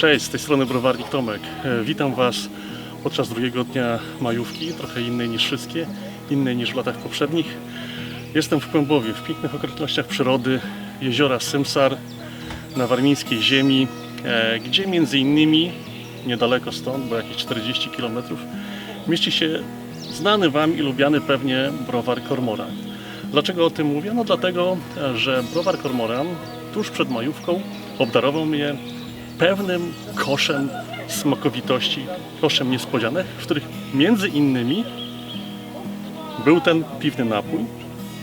Cześć, z tej strony Browarnik Tomek. E, Witam Was podczas drugiego dnia majówki, trochę innej niż wszystkie, innej niż w latach poprzednich. Jestem w Kłębowie, w pięknych okolicznościach przyrody, jeziora Symsar, na warmińskiej ziemi, e, gdzie między innymi, niedaleko stąd, bo jakieś 40 km, mieści się znany Wam i lubiany pewnie browar Kormoran. Dlaczego o tym mówię? No dlatego, e, że browar Kormoran tuż przed majówką obdarował mnie pewnym koszem smakowitości, koszem niespodzianek, w których między innymi był ten piwny napój,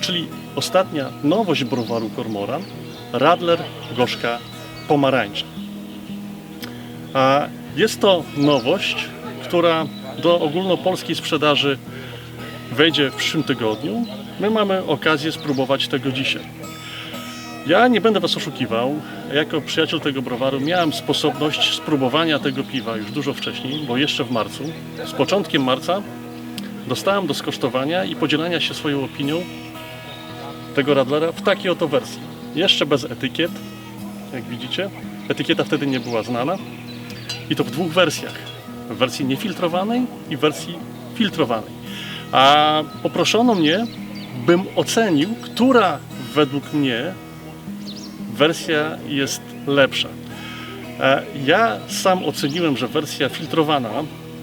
czyli ostatnia nowość browaru Kormoran, Radler Gorzka Pomarańcza. A jest to nowość, która do ogólnopolskiej sprzedaży wejdzie w przyszłym tygodniu. My mamy okazję spróbować tego dzisiaj. Ja nie będę Was oszukiwał. Jako przyjaciel tego browaru miałem sposobność spróbowania tego piwa już dużo wcześniej, bo jeszcze w marcu, z początkiem marca, dostałem do skosztowania i podzielenia się swoją opinią tego Radlera w takiej oto wersji. Jeszcze bez etykiet, jak widzicie. Etykieta wtedy nie była znana. I to w dwóch wersjach. W wersji niefiltrowanej i w wersji filtrowanej. A poproszono mnie, bym ocenił, która według mnie wersja jest lepsza. E, Ja sam oceniłem, że wersja filtrowana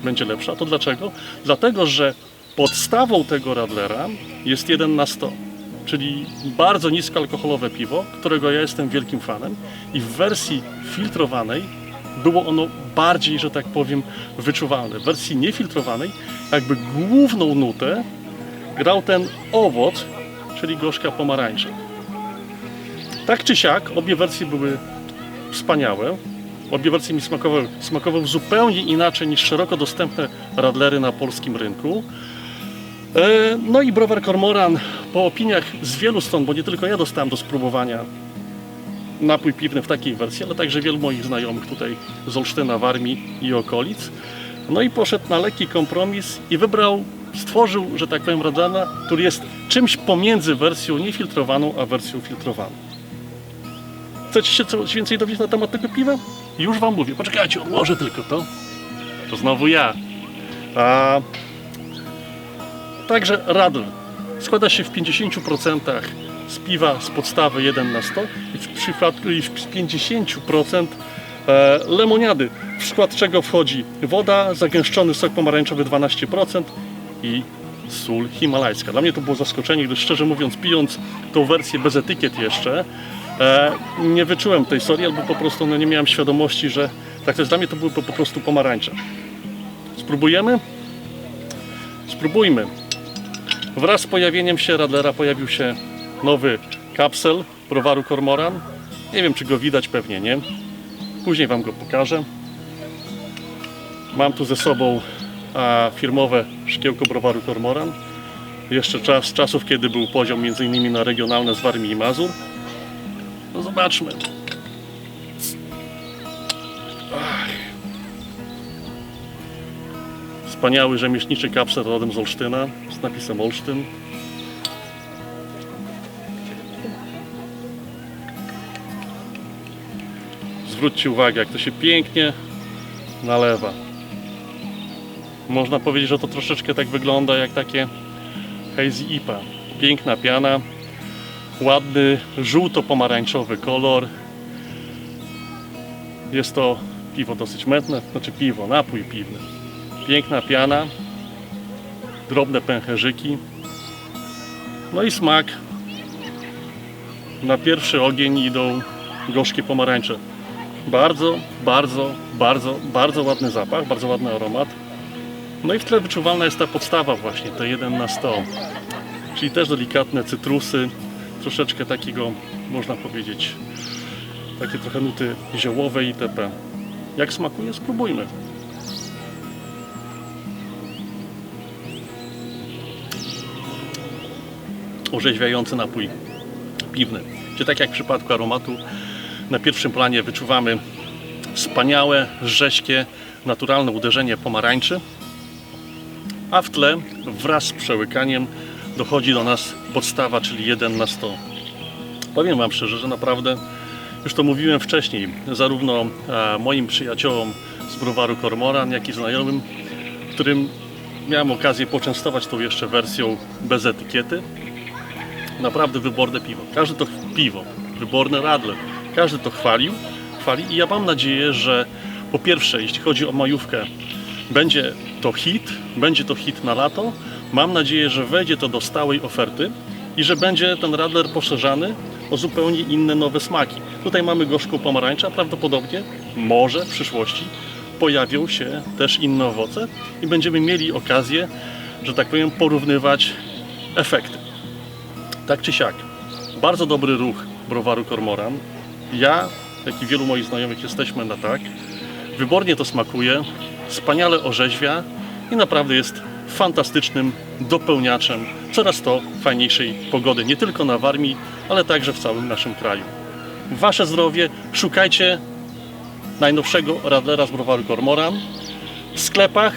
będzie lepsza. To dlaczego? Dlatego, że podstawą tego Radlera jest 1 na 100, czyli bardzo niskoalkoholowe piwo, którego ja jestem wielkim fanem i w wersji filtrowanej było ono bardziej, że tak powiem, wyczuwalne. W wersji niefiltrowanej jakby główną nutę grał ten owoc, czyli gorzka pomarańcza. Tak czy siak, obie wersje były wspaniałe. Obie wersje mi smakowały, smakowały zupełnie inaczej niż szeroko dostępne radlery na polskim rynku. E, No i browar Kormoran po opiniach z wielu stron, bo nie tylko ja dostałem do spróbowania napój piwny w takiej wersji, ale także wielu moich znajomych tutaj z Olsztyna, Warmii i okolic. No i poszedł na lekki kompromis i wybrał, stworzył, że tak powiem, Radlana, który jest czymś pomiędzy wersją niefiltrowaną a wersją filtrowaną. Chcecie się coś więcej dowiedzieć na temat tego piwa? Już wam mówię. Poczekajcie, odłożę tylko to. To znowu ja. A... Także Radl składa się w 50% z piwa z podstawy 1 na 100 i w przypadku i w 50% e, lemoniady, w skład czego wchodzi woda, zagęszczony sok pomarańczowy 12% i sól himalajska. Dla mnie to było zaskoczenie, gdyż szczerze mówiąc, pijąc tą wersję bez etykiet jeszcze, nie wyczułem tej soli, albo po prostu no, nie miałem świadomości, że tak jest. Dla mnie to były po, prostu pomarańcze. Spróbujemy? Spróbujmy. Wraz z pojawieniem się Radlera pojawił się nowy kapsel browaru Kormoran. Nie wiem, czy go widać, pewnie nie. Później Wam go pokażę. Mam tu ze sobą a, firmowe szkiełko browaru Kormoran. Jeszcze czas, czasów, kiedy był poziom innymi na regionalne z Warmii i Mazur. No zobaczmy. Wspaniały rzemieślniczy kapsel rodem z Olsztyna z napisem Olsztyn. Zwróćcie uwagę, jak to się pięknie nalewa. Można powiedzieć, że to troszeczkę tak wygląda jak takie hazy IPA. Piękna piana, ładny żółto-pomarańczowy kolor. Jest to piwo dosyć mętne, znaczy piwo, napój piwny. Piękna piana, drobne pęcherzyki. No i smak. Na pierwszy ogień idą gorzkie pomarańcze. Bardzo, bardzo, bardzo, bardzo ładny zapach, bardzo ładny aromat. No i w tle wyczuwalna jest ta podstawa właśnie, te 1 na 100. Czyli też delikatne cytrusy, troszeczkę takiego, można powiedzieć, takie trochę nuty ziołowe itp. Jak smakuje? Spróbujmy. Orzeźwiający napój piwny. Gdzie tak jak w przypadku aromatu, na pierwszym planie wyczuwamy wspaniałe, rześkie, naturalne uderzenie pomarańczy, a w tle wraz z przełykaniem dochodzi do nas podstawa, czyli 1 na 100. Powiem Wam szczerze, że naprawdę Już to mówiłem wcześniej, zarówno e, moim przyjaciołom z browaru Kormoran, jak i znajomym, którym miałem okazję poczęstować tą jeszcze wersją bez etykiety. Naprawdę wyborne piwo. Każdy to piwo, wyborne radler, każdy to chwalił, chwali i ja mam nadzieję, że po pierwsze, jeśli chodzi o majówkę, będzie to hit, będzie to hit na lato. Mam nadzieję, że wejdzie to do stałej oferty i że będzie ten radler poszerzany o zupełnie inne nowe smaki. Tutaj mamy gorzką pomarańcza, prawdopodobnie, może w przyszłości pojawią się też inne owoce i będziemy mieli okazję, że tak powiem, porównywać efekty. Tak czy siak, bardzo dobry ruch browaru Kormoran. Ja, jak i wielu moich znajomych jesteśmy na tak. Wybornie to smakuje, wspaniale orzeźwia i naprawdę jest fantastycznym dopełniaczem coraz to fajniejszej pogody, nie tylko na Warmii, ale także w całym naszym kraju. Wasze zdrowie, szukajcie najnowszego Radlera z browaru Kormoran w sklepach,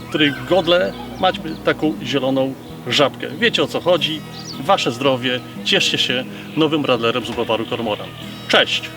w których godle macie taką zieloną żabkę. Wiecie o co chodzi, wasze zdrowie, cieszcie się nowym Radlerem z browaru Kormoran. Cześć!